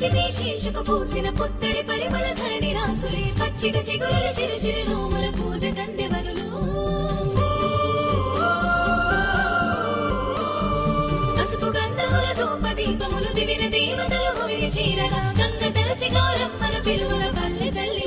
నీటిని చీల్చుకుపోసిన పుత్తడి పరిమళ ధరణి రాసులే పచ్చిక చిగురుల చిరు చిరు నోముల పూజ కందెవరులు పసుపు గంధముల ధూప దీపములు దివిన దేవతలు చీరగా గంగ తలచి గౌరమ్మల పిలువల పల్లె తల్లి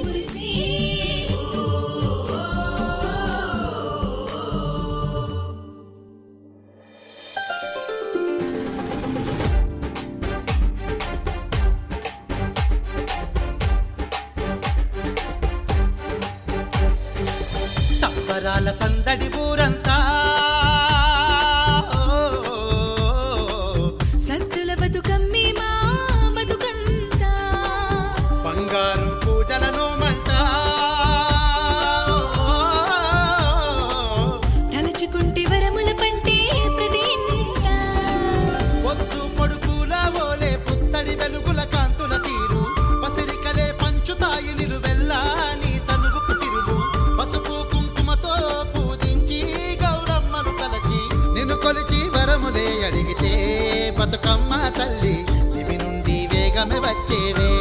నుండి వచ్చేవే.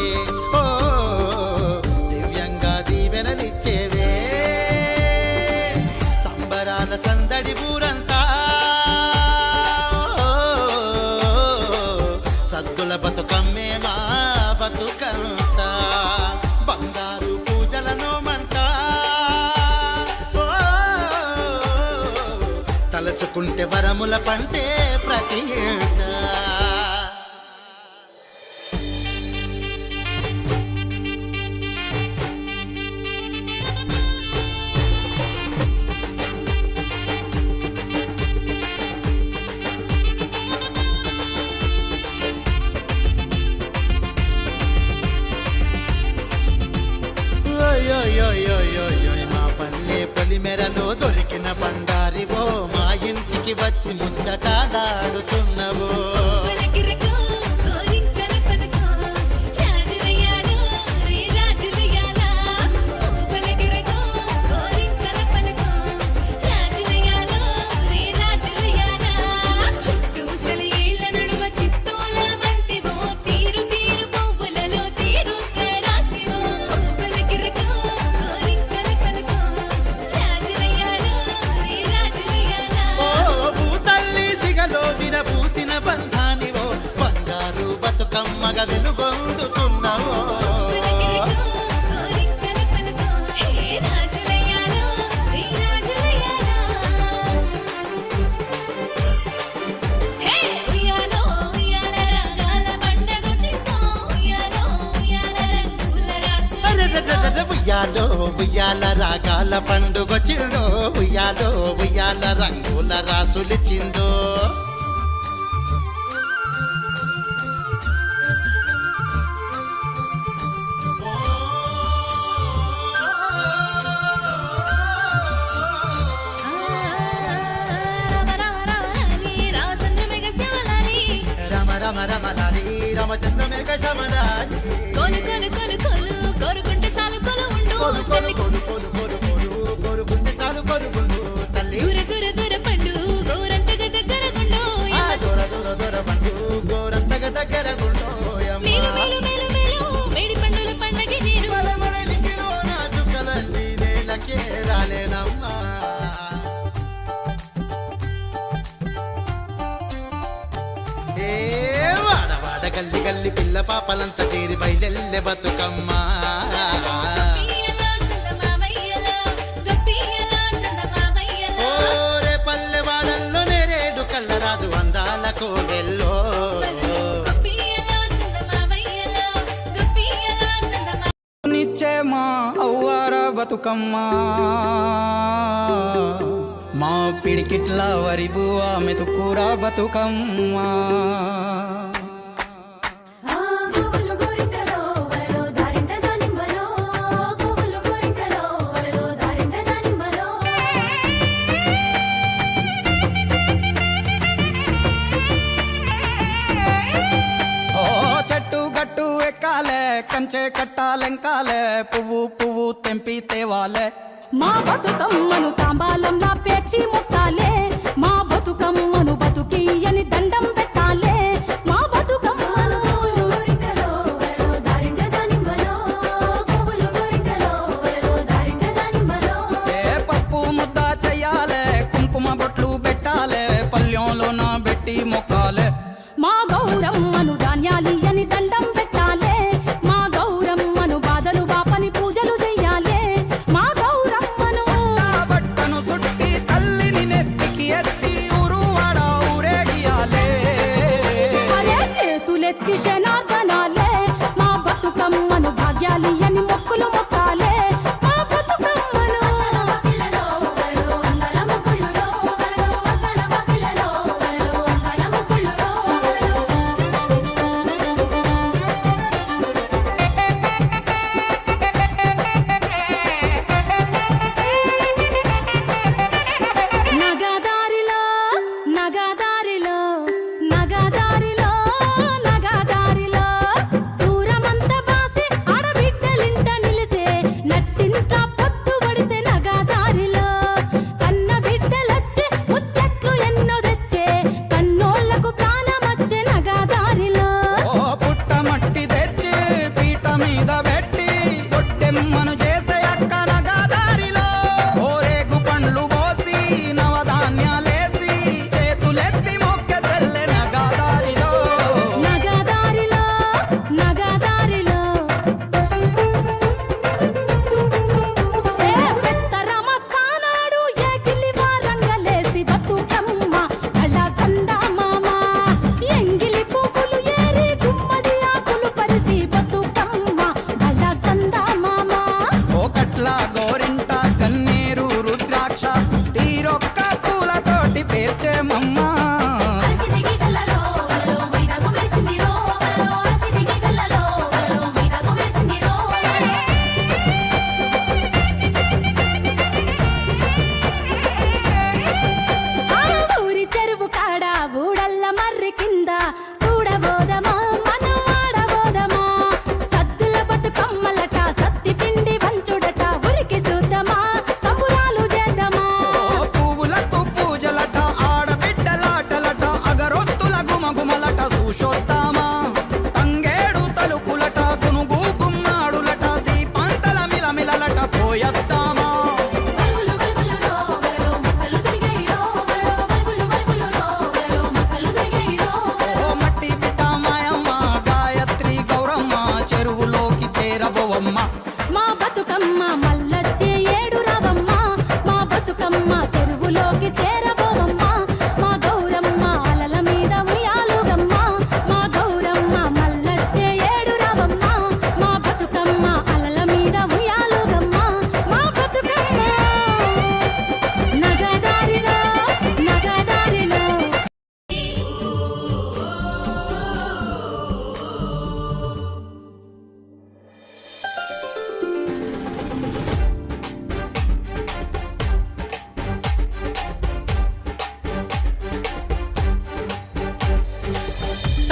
ఓ దివ్యంగా దీవెనలిచ్చేవే. సంబరాల సందడి ఊరంతా. సద్దుల బతుకమ్మే మా బతుకంతా. బంగారు పూజలను మంట ఓ, తలచుకుంటే వరముల పంటే ప్రతి ఏటా. పొలిమెరలో దొరికిన బండారివో మా ఇంటికి వచ్చి ముచ్చటాడాడుతున్నవో రాజులయ్యాలా వెలుగొందుతున్నావు. ఉయ్యాలో ఉయ్యాల రాగాల పండుగ ఉయ్యాలో ఉయ్యాలో ఉయ్యాల ఉయ్యాలో ఉయ్యాల రంగుల రాసులిచ్చిందో. లాలి రామచంద్ర మేఘ శమలాలి కొలు కొలు కొలు కొలు కోరుకుంటే సాలు కొలు ఉండు. పిల్ల పాపలంతా చేరి బయలెల్లె బతుకమ్మా. ఓరే పల్లె వాడల్లో నేరేడు కళ్ళరాజు అందాల నిచ్చే మా అవ్వార బతుకమ్మ. మా పిడికిట్ల వరి బువ్వ మెతుకూర బతుకమ్మ. లంకాలే పువ్వు పువ్వు తెంపి తేవాలే. మా బతుకమ్మను తాంబాలంలా పేర్చి ముట్టాలే. మా Bathukamma Hasret düşen ardına them, man,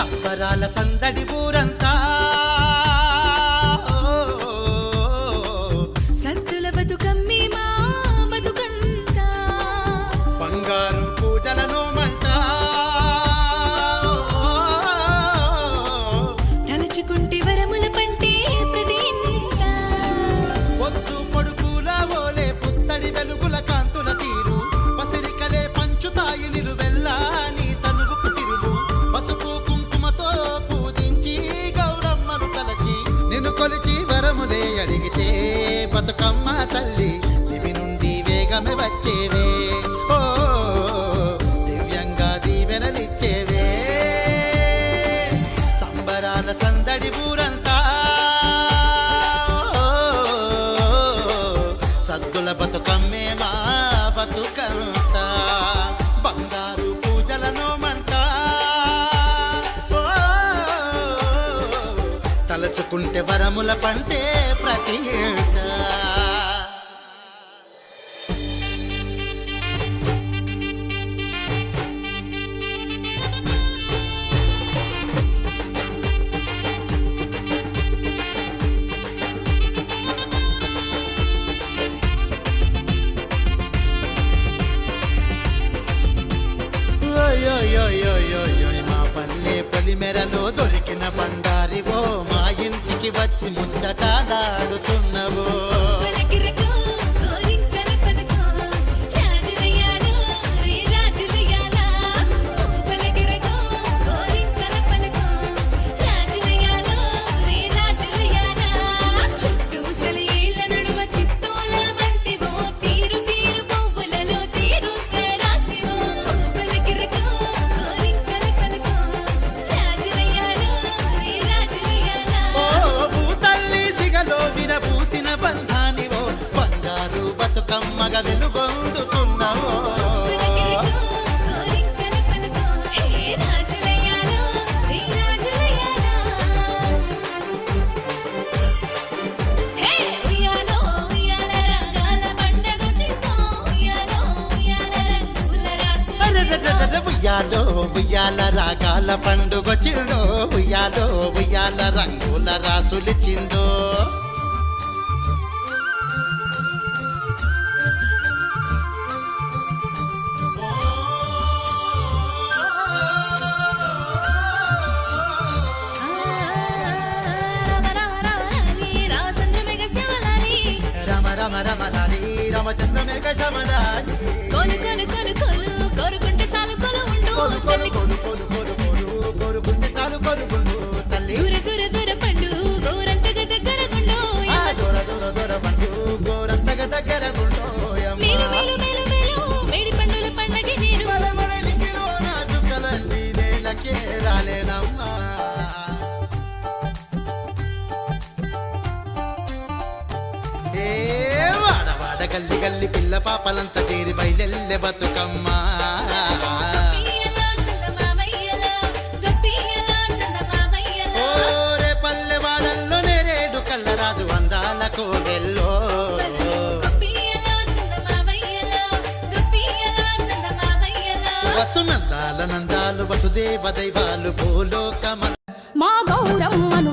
అప్పరాల సందడి సందడి ఊరంతా. సద్దుల బతుకమ్మే మా బతుకంత. బంగారు పూజలను మంట తలచుకుంటే వరముల పంటే ప్రతి ఏటా. ఆటటాడాడుతూ ఉయ్యాలో ఉయ్యాల రాగాల పండుగ చిల్లో ఉయ్యాలో ఉయ్యాల రంగుల రాసులిచ్చిందో. లాలి రామచంద్ర మేఘ శమలాలి కొలు కొలు కొలు కొలు కోరుకుంటే సాలు కొలు ఉండు తల్లి. కొలు కొలు కొలు కొలు కోరుకుంటే చాలు కొలుగుండు తల్లి. దూర దూర దూర పండు గౌరంతగా దగ్గర గుండు దూర దూర దూర పండు గోరంతగ దగ్గర గుండో. గల్లి గల్లి పిల్ల పాపలంతా చేరి బయలెల్లె బతుకమ్మా. ఓరే పల్లె వాడల్లో నేరేడు కల్లరాజు అందాల కోవెల్లో వసునందాల నందాలు వసుదేవ దైవాలు భూలోకమ మా గౌరమ్మను